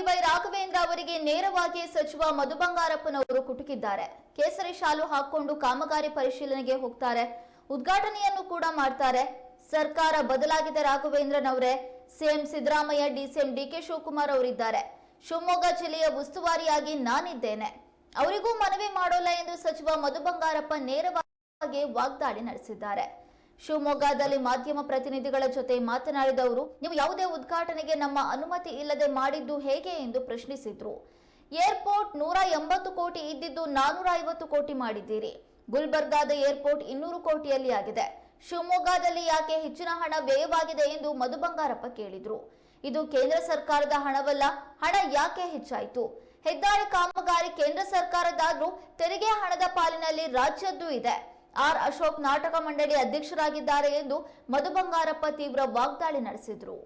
B Y Raghavendra ಅವರಿಗೆ ನೇರವಾಗಿ ಸಚಿವ ಮಧು ಬಂಗಾರಪ್ಪನವರು ಕುಟುಕಿದ್ದಾರೆ. ಕೇಸರಿ ಶಾಲು ಹಾಕೊಂಡು ಕಾಮಗಾರಿ ಪರಿಶೀಲನೆಗೆ ಹೋಗ್ತಾರೆ. ಉದ್ಘಾಟನೆಯನ್ನು ಕೂಡ ಮಾಡ್ತಾರೆ. ಸರ್ಕಾರ ಬದಲಾಗಿದೆ ರಾಘವೇಂದ್ರನವರೇ. CM Siddaramaiah, DCM DK Shivakumar ಅವರಿದ್ದಾರೆ. ಶಿವಮೊಗ್ಗ ಜಿಲ್ಲೆಯ ಉಸ್ತುವಾರಿಯಾಗಿ ನಾನಿದ್ದೇನೆ. ಅವರಿಗೂ ಮನವಿ ಮಾಡೋಲ್ಲ ಎಂದು ಸಚಿವ ಮಧು ಬಂಗಾರಪ್ಪ ನೇರವಾಗಿ ವಾಗ್ದಾಳಿ ನಡೆಸಿದ್ದಾರೆ. ಶಿವಮೊಗ್ಗದಲ್ಲಿ ಮಾಧ್ಯಮ ಪ್ರತಿನಿಧಿಗಳ ಜೊತೆ ಮಾತನಾಡಿದ ಅವರು, ನೀವು ಯಾವುದೇ ಉದ್ಘಾಟನೆಗೆ ನಮ್ಮ ಅನುಮತಿ ಇಲ್ಲದೆ ಮಾಡಿದ್ದು ಹೇಗೆ ಎಂದು ಪ್ರಶ್ನಿಸಿದ್ರು. ಏರ್ಪೋರ್ಟ್ ನೂರ ಎಂಬತ್ತು ಕೋಟಿ ಇದ್ದಿದ್ದು ನಾನೂರ ಐವತ್ತು ಕೋಟಿ ಮಾಡಿದ್ದೀರಿ. ಗುಲ್ಬರ್ಗಾದ ಏರ್ಪೋರ್ಟ್ ಇನ್ನೂರು ಕೋಟಿಯಲ್ಲಿ ಆಗಿದೆ. ಶಿವಮೊಗ್ಗದಲ್ಲಿ ಯಾಕೆ ಹೆಚ್ಚಿನ ಹಣ ವ್ಯಯವಾಗಿದೆ ಎಂದು ಮಧು ಬಂಗಾರಪ್ಪ ಕೇಳಿದ್ರು. ಇದು ಕೇಂದ್ರ ಸರ್ಕಾರದ ಹಣವಲ್ಲ, ಹಣ ಯಾಕೆ ಹೆಚ್ಚಾಯಿತು? ಹೆದ್ದಾರಿ ಕಾಮಗಾರಿ ಕೇಂದ್ರ ಸರ್ಕಾರದಾದ್ರೂ ತೆರಿಗೆ ಹಣದ ಪಾಲಿನಲ್ಲಿ ರಾಜ್ಯದ್ದು ಇದೆ. ಆರ್ ಅಶೋಕ್ ನಾಟಕ ಮಂಡಳಿ ಅಧ್ಯಕ್ಷರಾಗಿದ್ದಾರೆ ಎಂದು ಮಧು ಬಂಗಾರಪ್ಪ ತೀವ್ರ ವಾಗ್ದಾಳಿ ನಡೆಸಿದ್ರು.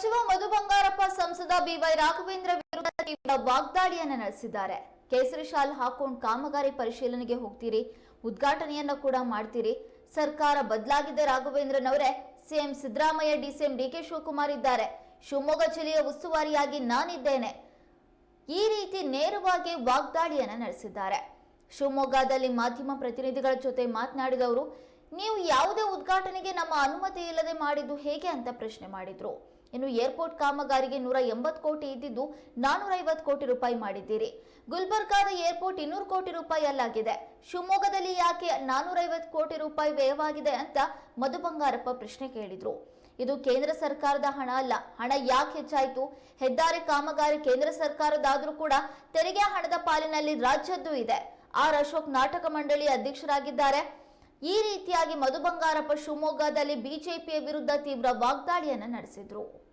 ಸಚಿವ ಮಧು ಬಂಗಾರಪ್ಪ ಸಂಸದ ಬಿವೈ ರಾಘವೇಂದ್ರ ವಿರುದ್ಧ ತೀವ್ರ ವಾಗ್ದಾಳಿಯನ್ನ ನಡೆಸಿದ್ದಾರೆ. ಕೇಸರಿ ಶಾಲ್ ಹಾಕೊಂಡು ಕಾಮಗಾರಿ ಪರಿಶೀಲನೆಗೆ ಹೋಗ್ತೀರಿ, ಉದ್ಘಾಟನೆಯನ್ನ ಕೂಡ ಮಾಡ್ತೀರಿ. ಸರ್ಕಾರ ಬದಲಾಗಿದೆ ರಾಘವೇಂದ್ರನವರೇ, CM Siddaramaiah, DCM DK Shivakumar ಇದ್ದಾರೆ. ಶಿವಮೊಗ್ಗ ಜಿಲ್ಲೆಯ ಉಸ್ತುವಾರಿಯಾಗಿ ನಾನಿದ್ದೇನೆ. ಈ ರೀತಿ ನೇರವಾಗಿ ವಾಗ್ದಾಳಿಯನ್ನ ನಡೆಸಿದ್ದಾರೆ. ಶಿವಮೊಗ್ಗದಲ್ಲಿ ಮಾಧ್ಯಮ ಪ್ರತಿನಿಧಿಗಳ ಜೊತೆ ಮಾತನಾಡಿದವರು, ನೀವು ಯಾವುದೇ ಉದ್ಘಾಟನೆಗೆ ನಮ್ಮ ಅನುಮತಿ ಇಲ್ಲದೆ ಮಾಡಿದ್ದು ಹೇಗೆ ಅಂತ ಪ್ರಶ್ನೆ ಮಾಡಿದ್ರು. ಇನ್ನು ಏರ್ಪೋರ್ಟ್ ಕಾಮಗಾರಿಗೆ ನೂರ ಎಂಬತ್ತು ಕೋಟಿ ಇದ್ದಿದ್ದು ನಾನೂರ ಐವತ್ತು ಕೋಟಿ ರೂಪಾಯಿ ಮಾಡಿದ್ದೀರಿ. ಗುಲ್ಬರ್ಗಾದ ಏರ್ಪೋರ್ಟ್ ಇನ್ನೂರು ಕೋಟಿ ರೂಪಾಯಿ ಅಲ್ಲಾಗಿದೆ. ಶಿವಮೊಗ್ಗದಲ್ಲಿ ಯಾಕೆ ನಾನೂರ ಐವತ್ತು ಕೋಟಿ ರೂಪಾಯಿ ವ್ಯಯವಾಗಿದೆ ಅಂತ ಮಧು ಬಂಗಾರಪ್ಪ ಪ್ರಶ್ನೆ ಕೇಳಿದ್ರು. ಇದು ಕೇಂದ್ರ ಸರ್ಕಾರದ ಹಣ ಅಲ್ಲ, ಹಣ ಯಾಕೆ ಹೆಚ್ಚಾಯಿತು? ಹೆದ್ದಾರಿ ಕಾಮಗಾರಿ ಕೇಂದ್ರ ಸರ್ಕಾರದಾದ್ರೂ ಕೂಡ ತೆರಿಗೆ ಹಣದ ಪಾಲಿನಲ್ಲಿ ರಾಜ್ಯದ್ದು ಇದೆ. ಆರ್ ಅಶೋಕ್ ನಾಟಕ ಮಂಡಳಿ ಅಧ್ಯಕ್ಷರಾಗಿದ್ದಾರೆ. ಈ ರೀತಿಯಾಗಿ ಮಧು ಬಂಗಾರಪ್ಪ ಶಿವಮೊಗ್ಗದಲ್ಲಿ ಬಿಜೆಪಿಯ ವಿರುದ್ಧ ತೀವ್ರ ವಾಗ್ದಾಳಿಯನ್ನು ನಡೆಸಿದ್ರು.